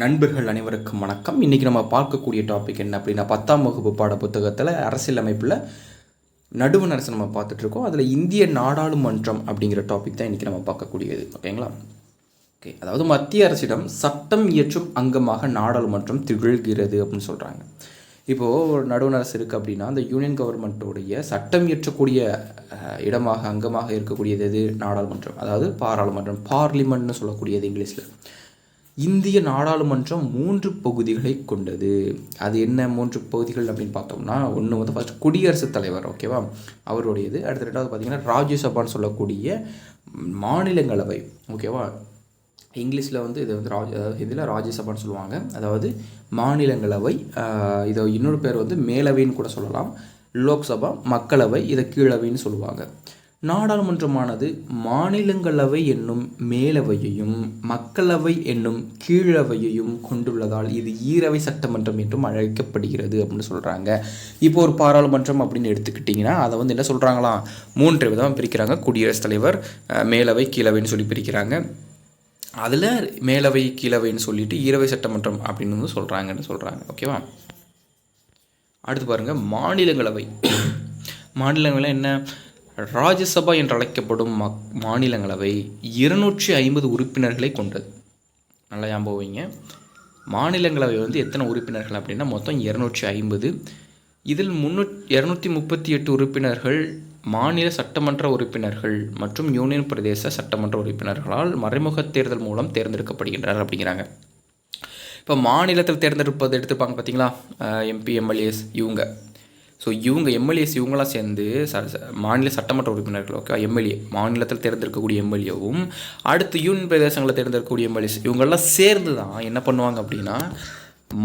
நண்பர்கள் அனைவருக்கும் வணக்கம். இன்றைக்கி நம்ம பார்க்கக்கூடிய டாபிக் என்ன அப்படின்னா பத்தாம் வகுப்பு பாட புத்தகத்தில் அரசியல் அமைப்பில் நடுவண் அரசு நம்ம பார்த்துட்ருக்கோம் அதில் இந்திய நாடாளுமன்றம் அப்படிங்கிற டாபிக் தான் இன்றைக்கி நம்ம பார்க்கக்கூடியது. ஓகேங்களா? ஓகே அதாவது மத்திய அரசிடம் சட்டம் இயற்றும் அங்கமாக நாடாளுமன்றம் திகழ்கிறது அப்படின்னு சொல்கிறாங்க இப்போது ஒரு நடுவண் அரசு இருக்குது அப்படின்னா அந்த யூனியன் கவர்மெண்ட்டோடைய சட்டம் இயற்றக்கூடிய இடமாக அங்கமாக இருக்கக்கூடியது எது? நாடாளுமன்றம். அதாவது பாராளுமன்றம் பார்லிமெண்ட்னு சொல்லக்கூடியது இங்கிலீஷில். இந்திய நாடாளுமன்றம் மூன்று பகுதிகளை கொண்டது. அது என்ன மூன்று பகுதிகள் அப்படின்னு பார்த்தோம்னா ஒன்று வந்து ஃபஸ்ட் குடியரசுத் தலைவர் ஓகேவா அவருடையது. அடுத்து ரெண்டாவது பார்த்தீங்கன்னா ராஜ்யசபான்னு சொல்லக்கூடிய மாநிலங்களவை ஓகேவா இங்கிலீஷில் வந்து இது வந்து ராஜ் அதாவது இதில் ராஜ்யசபான்னு சொல்லுவாங்க. அதாவது மாநிலங்களவை இதை இன்னொரு பேர் வந்து மேலவைன்னு கூட சொல்லலாம். லோக்சபா மக்களவை இதை கீழவைன்னு சொல்லுவாங்க. நாடாளுமன்றமானது மாநிலங்களவை என்னும் மேலவையையும் மக்களவை என்னும் கீழவையையும் கொண்டுள்ளதால் இது ஈரவை சட்டமன்றம் என்றும் அழைக்கப்படுகிறது அப்படின்னு சொல்கிறாங்க இப்போ ஒரு பாராளுமன்றம் அப்படின்னு எடுத்துக்கிட்டிங்கன்னா அதை வந்து என்ன சொல்கிறாங்களாம் மூன்று விதமாக பிரிக்கிறாங்க. குடியரசுத் தலைவர் அஹ், மேலவை கீழவைன்னு சொல்லி பிரிக்கிறாங்க. அதில் மேலவை கீழவைன்னு சொல்லிட்டு ஈரவை சட்டமன்றம் அப்படின்னு வந்து சொல்கிறாங்கன்னு சொல்கிறாங்க ஓகேவா? அடுத்து பாருங்கள் மாநிலங்களவை. மாநிலங்களவை என்ன? ராஜ்யசபா என்று அழைக்கப்படும் மக் மாநிலங்களவை இருநூற்றி ஐம்பது உறுப்பினர்களை கொண்டது. நல்லா ஞாபகம் வைங்க. மாநிலங்களவை வந்து எத்தனை உறுப்பினர்கள் அப்படின்னா மொத்தம் இரநூற்றி ஐம்பது. இதில் முன்னூத் இரநூத்தி முப்பத்தி எட்டு உறுப்பினர்கள் மாநில சட்டமன்ற உறுப்பினர்கள் மற்றும் யூனியன் பிரதேச சட்டமன்ற உறுப்பினர்களால் மறைமுக தேர்தல் மூலம் தேர்ந்தெடுக்கப்படுகின்றனர் அப்படிங்கிறாங்க. இப்போ மாநிலத்தில் தேர்ந்தெடுப்பது எடுத்துப்பாங்க பார்த்தீங்களா எம்பி எம்எல்ஏஸ் இவங்க. ஸோ இவங்க எம்எல்ஏஸ் இவங்களாம் சேர்ந்து ச மாநில சட்டமன்ற உறுப்பினர்கள் ஓகே எம்எல்ஏ மாநிலத்தில் தேர்ந்தெடுக்கக்கூடிய எம்எல்ஏவும் அடுத்து யூனியன் பிரதேசங்களில் தேர்ந்தெடுக்கக்கூடிய எம்எல்ஏஸ் இவங்கெல்லாம் சேர்ந்து தான் என்ன பண்ணுவாங்க அப்படின்னா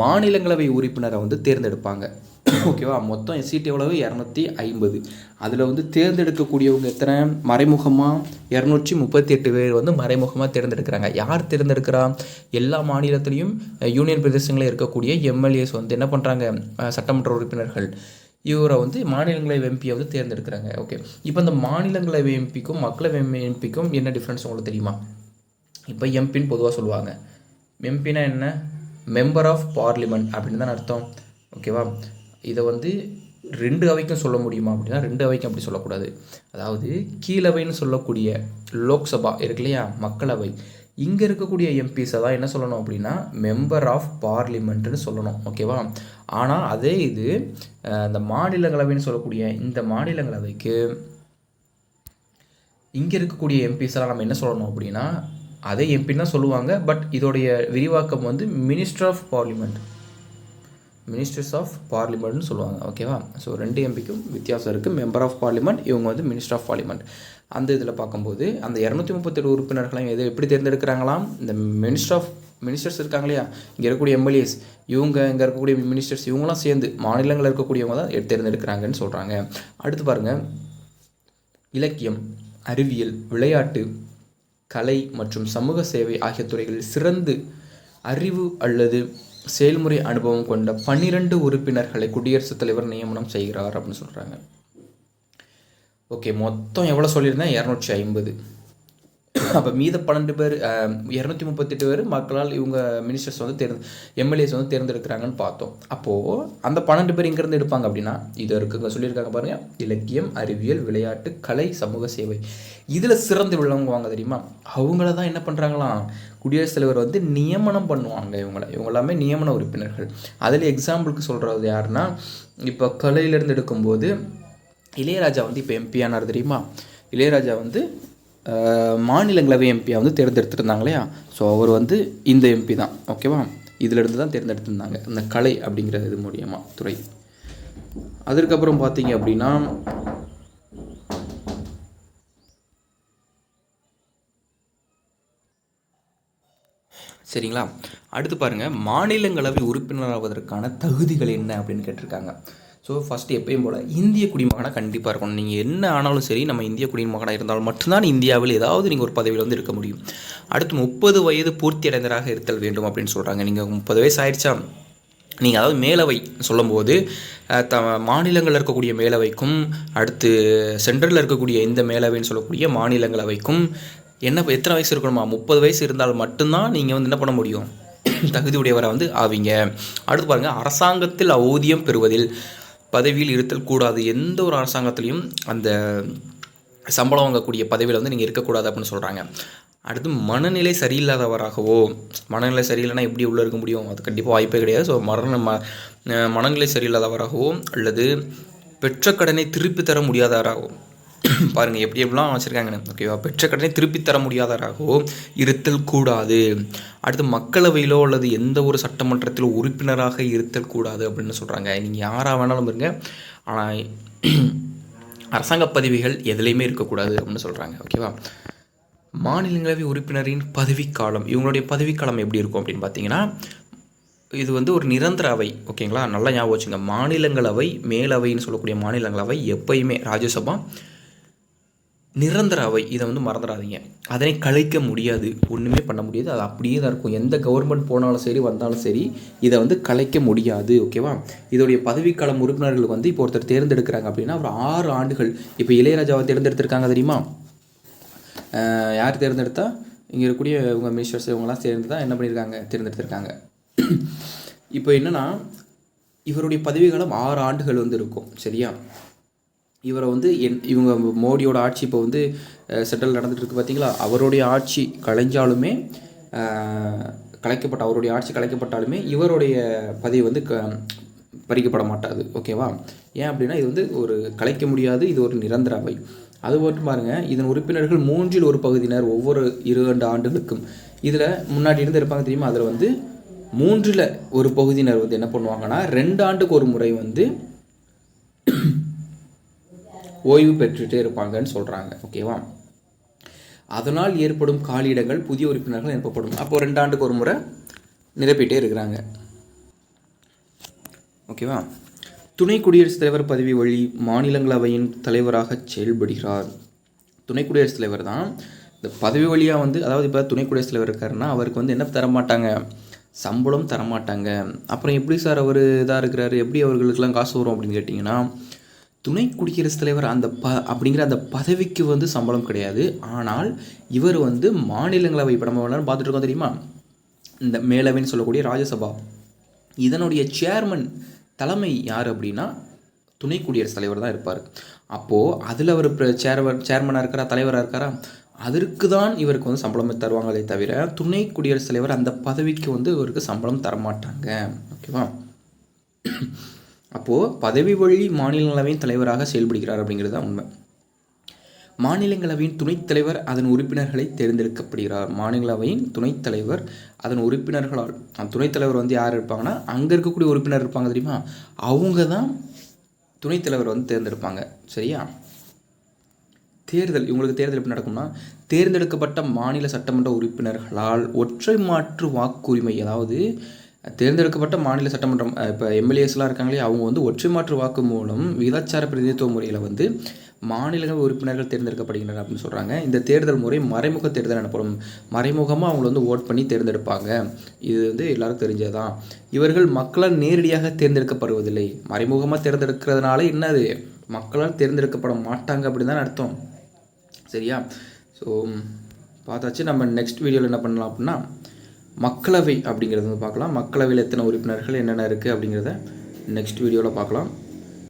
மாநிலங்களவை உறுப்பினரை வந்து தேர்ந்தெடுப்பாங்க. ஓகேவா மொத்தம் சீட் எவ்வளவு? இரநூத்தி ஐம்பது. அதில் வந்து தேர்ந்தெடுக்கக்கூடியவங்க எத்தனை? மறைமுகமாக இரநூற்றி முப்பத்தி எட்டு பேர் வந்து மறைமுகமாக தேர்ந்தெடுக்கிறாங்க. யார் தேர்ந்தெடுக்கிறா? எல்லா மாநிலத்திலையும் யூனியன் பிரதேசங்களில் இருக்கக்கூடிய எம்எல்ஏஸ் வந்து என்ன பண்ணுறாங்க சட்டமன்ற உறுப்பினர்கள். இவரை வந்து மாநிலங்களவை எம்பியை வந்து தேர்ந்தெடுக்கிறாங்க. ஓகே இப்போ இந்த மாநிலங்களவை எம்பிக்கும் மக்களவை எம்பிக்கும் என்ன டிஃப்ரென்ஸ் உங்களுக்கு தெரியுமா? இப்போ எம்பின்னு பொதுவாக சொல்லுவாங்க. எம்பினா என்ன? மெம்பர் ஆஃப் பார்லிமெண்ட் அப்படின்னு தான் அர்த்தம். ஓகேவா இதை வந்து ரெண்டு அவைக்கும் சொல்ல முடியுமா அப்படின்னா ரெண்டு அவைக்கும் அப்படி சொல்லக்கூடாது. அதாவது கீழவைன்னு சொல்லக்கூடிய லோக்சபா இருக்கு இல்லையா? மக்களவை. இங்கே இருக்கக்கூடிய எம்பிஸை தான் என்ன சொல்லணும் அப்படின்னா மெம்பர் ஆஃப் பார்லிமெண்ட்னு சொல்லணும் ஓகேவா ஆனால் அதே இது அந்த இந்த மாநிலங்களவைன்னு சொல்லக்கூடிய இந்த மாநிலங்களவைக்கு இங்கே இருக்கக்கூடிய எம்பிஸெல்லாம் நம்ம என்ன சொல்லணும் அப்படின்னா அதே எம்பின்னு தான் சொல்லுவாங்க பட் இதோடைய விரிவாக்கம் வந்து minister of parliament ministers of பார்லிமெண்ட்னு சொல்லுவாங்க ஓகேவா ஸோ ரெண்டு எம்பிக்கும் வித்தியாசம் இருக்குது மெம்பர் ஆஃப் பார்லிமெண்ட் இவங்க வந்து மினிஸ்டர் ஆஃப் பார்லிமெண்ட் அந்த இதில் பார்க்கும்போது அந்த இரநூத்தி முப்பத்தெட்டு உறுப்பினர்களையும் எது எப்படி தேர்ந்தெடுக்கிறாங்களாம்? இந்த மினிஸ்டர் ஆஃப் மினிஸ்டர்ஸ் இருக்காங்க இல்லையா? இங்கே இருக்கக்கூடிய எம்எல்ஏஸ் இவங்க இங்கே இருக்கக்கூடிய மினிஸ்டர்ஸ் இவங்களாம் சேர்ந்து மாநிலங்களில் இருக்கக்கூடியவங்க தான் எடுத்து தேர்ந்தெடுக்கிறாங்கன்னு சொல்கிறாங்க அடுத்து பாருங்கள் இலக்கியம் அறிவியல் விளையாட்டு கலை மற்றும் சமூக சேவை ஆகிய துறைகளில் சிறந்து அறிவு அல்லது செயல்முறை அனுபவம் கொண்ட பன்னிரண்டு உறுப்பினர்களை குடியரசுத் தலைவர் நியமனம் செய்கிறார் அப்படின்னு சொல்கிறாங்க ஓகே மொத்தம் எவ்வளோ சொல்லியிருந்தேன்? இரநூற்றி ஐம்பது. அப்போ மீத பன்னெண்டு பேர் இரநூத்தி முப்பத்தெட்டு பேர் மக்களால் இவங்க மினிஸ்டர்ஸ் வந்து தேர்ந்து எம்எல்ஏஸ் வந்து தேர்ந்தெடுக்கிறாங்கன்னு பார்த்தோம். அப்போது அந்த பன்னெண்டு பேர் எங்கேருந்து எடுப்பாங்க அப்படின்னா இது இருக்குங்க சொல்லியிருக்காங்க பாருங்க இலக்கியம் அறிவியல் விளையாட்டு கலை சமூக சேவை. இதில் சிறந்து விளங்குவாங்க தெரியுமா? அவங்கள தான் என்ன பண்ணுறாங்களாம் குடியரசுத் தலைவர் வந்து நியமனம் பண்ணுவாங்க இவங்கள. இவங்க எல்லாமே நியமன உறுப்பினர்கள். அதில் எக்ஸாம்பிளுக்கு சொல்கிறது யாருன்னா இப்போ கலையிலேருந்து எடுக்கும்போது இளையராஜா வந்து இப்போ எம்பி ஆனார் தெரியுமா? இளையராஜா வந்து மாநிலங்களவை எம்பியாக வந்து தேர்ந்தெடுத்துருந்தாங்க இல்லையா? ஸோ அவர் வந்து இந்த எம்பி தான். ஓகேவா இதிலிருந்து தான் தேர்ந்தெடுத்திருந்தாங்க. இந்த கலை அப்படிங்கிற இது மூலியமாக துறை. அதற்கப்புறம் பார்த்தீங்க அப்படின்னா சரிங்களா? அடுத்து பாருங்கள் மாநிலங்களவை உறுப்பினராவதற்கான தகுதிகள் என்ன அப்படின்னு கேட்டிருக்காங்க. ஸோ ஃபஸ்ட்டு எப்பயும் போல் இந்திய குடிமகனாக கண்டிப்பாக இருக்கணும். நீங்கள் என்ன ஆனாலும் சரி நம்ம இந்திய குடிமகனாக இருந்தால் மட்டும்தான் இந்தியாவில் ஏதாவது நீங்கள் ஒரு பதவியில் வந்து இருக்க முடியும். அடுத்து முப்பது வயது பூர்த்தி அடைந்தராக இருத்தல் வேண்டும் அப்படின்னு சொல்கிறாங்க நீங்கள் முப்பது வயசு ஆயிடுச்சா? நீங்கள் அதாவது மேலவை சொல்லும்போது த மாநிலங்களில் இருக்கக்கூடிய மேலவைக்கும் அடுத்து சென்ட்ரலில் இருக்கக்கூடிய இந்த மேலவைன்னு சொல்லக்கூடிய மாநிலங்களவைக்கும் என்ன எத்தனை வயசு இருக்கணுமா? முப்பது வயசு இருந்தால் மட்டும்தான் நீங்கள் வந்து என்ன பண்ண முடியும்? தகுதியுடையவராக வந்து ஆவீங்க. அடுத்து பாருங்கள் அரசாங்கத்தில் ஊதியம் பெறுவதில் பதவியில் இருத்தல் கூடாது. எந்த ஒரு அரசாங்கத்திலையும் அந்த சம்பளம் வாங்கக்கூடிய பதவியில் வந்து நீங்கள் இருக்கக்கூடாது அப்படின்னு சொல்கிறாங்க அடுத்து மனநிலை சரியில்லாதவராகவோ மனநிலை சரியில்லைனா எப்படி உள்ளே இருக்க முடியும்? அது கண்டிப்பாக வாய்ப்பே கிடையாது. ஸோ மரண ம மனநிலை சரியில்லாதவராகவோ அல்லது பெற்ற கடனை திருப்பி தர முடியாதவராகவோ பாருங்கள் எப்படி எப்படிலாம் வச்சுருக்காங்கன்னு ஓகேவா பெற்ற கடனை திருப்பி தர முடியாதவராகவோ இருத்தல் கூடாது. அடுத்து மக்களவையிலோ அல்லது எந்த ஒரு சட்டமன்றத்திலோ உறுப்பினராக இருத்தல் கூடாது அப்படின்னு சொல்கிறாங்க நீங்கள் யாராக வேணாலும் இருங்க. ஆனால் அரசாங்க பதவிகள் எதுலேயுமே இருக்கக்கூடாது அப்படின்னு சொல்கிறாங்க ஓகேவா மாநிலங்களவை உறுப்பினரின் பதவிக்காலம் இவங்களுடைய பதவிக்காலம் எப்படி இருக்கும் அப்படின்னு பார்த்தீங்கன்னா இது வந்து ஒரு நிரந்தர அவை. ஓகேங்களா நல்லா ஞாபகம் வச்சுங்க. மாநிலங்களவை மேலவைன்னு சொல்லக்கூடிய மாநிலங்களவை எப்பயுமே ராஜ்யசபா நிரந்தர அவை. இதை வந்து மறந்துடாதீங்க. அதனை கலைக்க முடியாது. ஒன்றுமே பண்ண முடியாது. அது அப்படியே தான் இருக்கும். எந்த கவர்மெண்ட் போனாலும் சரி வந்தாலும் சரி இதை வந்து கலைக்க முடியாது. ஓகேவா இதோடைய பதவிக்காலம் உறுப்பினர்கள் வந்து இப்போ ஒருத்தர் தேர்ந்தெடுக்கிறாங்க அப்படின்னா ஒரு ஆறு ஆண்டுகள். இப்போ இளையராஜாவை தேர்ந்தெடுத்திருக்காங்க தெரியுமா? யார் தேர்ந்தெடுத்தா? இங்கே இருக்கக்கூடிய இவங்க மினிஸ்டர்ஸ் இவங்கெல்லாம் சேர்ந்து தான் என்ன பண்ணியிருக்காங்க? தேர்ந்தெடுத்திருக்காங்க. இப்போ என்னென்னா இவருடைய பதவிக்காலம் ஆறு ஆண்டுகள் வந்து இருக்கும். சரியா? இவரை வந்து என் இவங்க மோடியோட ஆட்சி இப்போ வந்து செட்டில் நடந்துகிட்டு இருக்குது பார்த்தீங்களா அவருடைய ஆட்சி கலைஞ்சாலுமே கலைக்கப்பட்ட அவருடைய ஆட்சி கலைக்கப்பட்டாலுமே இவருடைய பதவி வந்து க பறிக்கப்பட மாட்டாது. ஓகேவா ஏன் அப்படின்னா இது வந்து ஒரு கலைக்க முடியாது இது ஒரு நிரந்தர அவை. அது மட்டும் பாருங்கள் இதன் உறுப்பினர்கள் மூன்றில் ஒரு பகுதியினர் ஒவ்வொரு இரண்டு ஆண்டுகளுக்கும். இதில் முன்னாடி இருந்து இருப்பாங்க தெரியுமா? அதில் வந்து மூன்றில் ஒரு பகுதியினர் வந்து என்ன பண்ணுவாங்கன்னா ரெண்டு ஆண்டுக்கு ஒரு முறை வந்து ஓய்வு பெற்றுட்டே இருப்பாங்கன்னு சொல்கிறாங்க ஓகேவா? அதனால் ஏற்படும் காலியிடங்கள் புதிய உறுப்பினர்கள் நிரப்பப்படும் அப்போ ரெண்டு ஆண்டுக்கு ஒரு முறை நிரப்பிட்டே இருக்கிறாங்க. ஓகேவா? துணை குடியரசுத் தலைவர் பதவி வழி மாநிலங்களவையின் தலைவராக செயல்படுகிறார். துணை குடியரசுத் தலைவர் தான். இந்த பதவி வழியாக வந்து அதாவது இப்போ துணை குடியரசுத் தலைவர் இருக்காருன்னா அவருக்கு வந்து என்ன தரமாட்டாங்க? சம்பளம் தரமாட்டாங்க. அப்புறம் எப்படி சார் அவர் இதாக இருக்கிறாரு? எப்படி அவர்களுக்கெல்லாம் காசு வரும் அப்படின்னு கேட்டிங்கன்னா துணை குடியரசுத் தலைவர் அந்த ப அப்படிங்கிற அந்த பதவிக்கு வந்து சம்பளம் கிடையாது. ஆனால் இவர் வந்து மாநிலங்களவை இப்போ நம்ம பார்த்துட்டு இருக்கோம் தெரியுமா? இந்த மேலவைன்னு சொல்லக்கூடிய ராஜ்யசபா. இதனுடைய சேர்மன் தலைமை யார் அப்படின்னா துணை குடியரசுத் தலைவர் தான் இருப்பார். அப்போது அதில் அவர் சேர்வர் சேர்மனாக இருக்காரா தலைவராக இருக்காரா? அதற்கு தான் இவருக்கு வந்து சம்பளம் தருவாங்களே தவிர துணை குடியரசுத் தலைவர் அந்த பதவிக்கு வந்து இவருக்கு சம்பளம் தரமாட்டாங்க. ஓகேவா? அப்போது பதவி வழி மாநிலங்களவையின் தலைவராக செயல்படுகிறார் அப்படிங்கிறது தான் உண்மை. மாநிலங்களவையின் துணைத் தலைவர் அதன் உறுப்பினர்களை தேர்ந்தெடுக்கப்படுகிறார். மாநிலங்களவையின் துணைத் தலைவர் அதன் உறுப்பினர்களால். அந்த துணைத் தலைவர் வந்து யார் இருப்பாங்கன்னா அங்கே இருக்கக்கூடிய உறுப்பினர் இருப்பாங்க தெரியுமா? அவங்க தான் துணைத் தலைவர் வந்து தேர்ந்தெடுப்பாங்க. சரியா? தேர்தல் இவங்களுக்கு தேர்தல் எப்படி நடக்கும்னா தேர்ந்தெடுக்கப்பட்ட மாநில சட்டமன்ற உறுப்பினர்களால் ஒற்றை மாற்று வாக்குரிமை அதாவது தேர்ந்தெடுக்கப்பட்ட மாநில சட்டமன்றம் இப்போ எம்எல்ஏஸ்லாம் இருக்காங்களே அவங்க வந்து ஒற்றை மாற்று வாக்கு மூலம் விகிதாச்சார பிரதிநிதித்துவ முறையில் வந்து மாநிலங்கள் உறுப்பினர்கள் தேர்ந்தெடுக்கப்படுகின்றனர் அப்படின்னு சொல்கிறாங்க இந்த தேர்தல் முறை மறைமுக தேர்தல் எனப்படும். மறைமுகமாக அவங்கள வந்து ஓட் பண்ணி தேர்ந்தெடுப்பாங்க. இது வந்து எல்லாருக்கும் தெரிஞ்சதான் இவர்கள் மக்களால் நேரடியாக தேர்ந்தெடுக்கப்படுவதில்லை. மறைமுகமாக தேர்ந்தெடுக்கிறதுனால என்னது? மக்களால் தேர்ந்தெடுக்கப்பட மாட்டாங்க அப்படின்னு தான் அர்த்தம். சரியா? ஸோ பார்த்தாச்சு. நம்ம நெக்ஸ்ட் வீடியோவில் என்ன பண்ணலாம் அப்படின்னா மக்களவை அப்படிங்கிறது வந்து பார்க்கலாம். மக்களவையில் எத்தனை உறுப்பினர்கள் என்னென்ன இருக்குது அப்படிங்கிறத நெக்ஸ்ட் வீடியோவில் பார்க்கலாம்.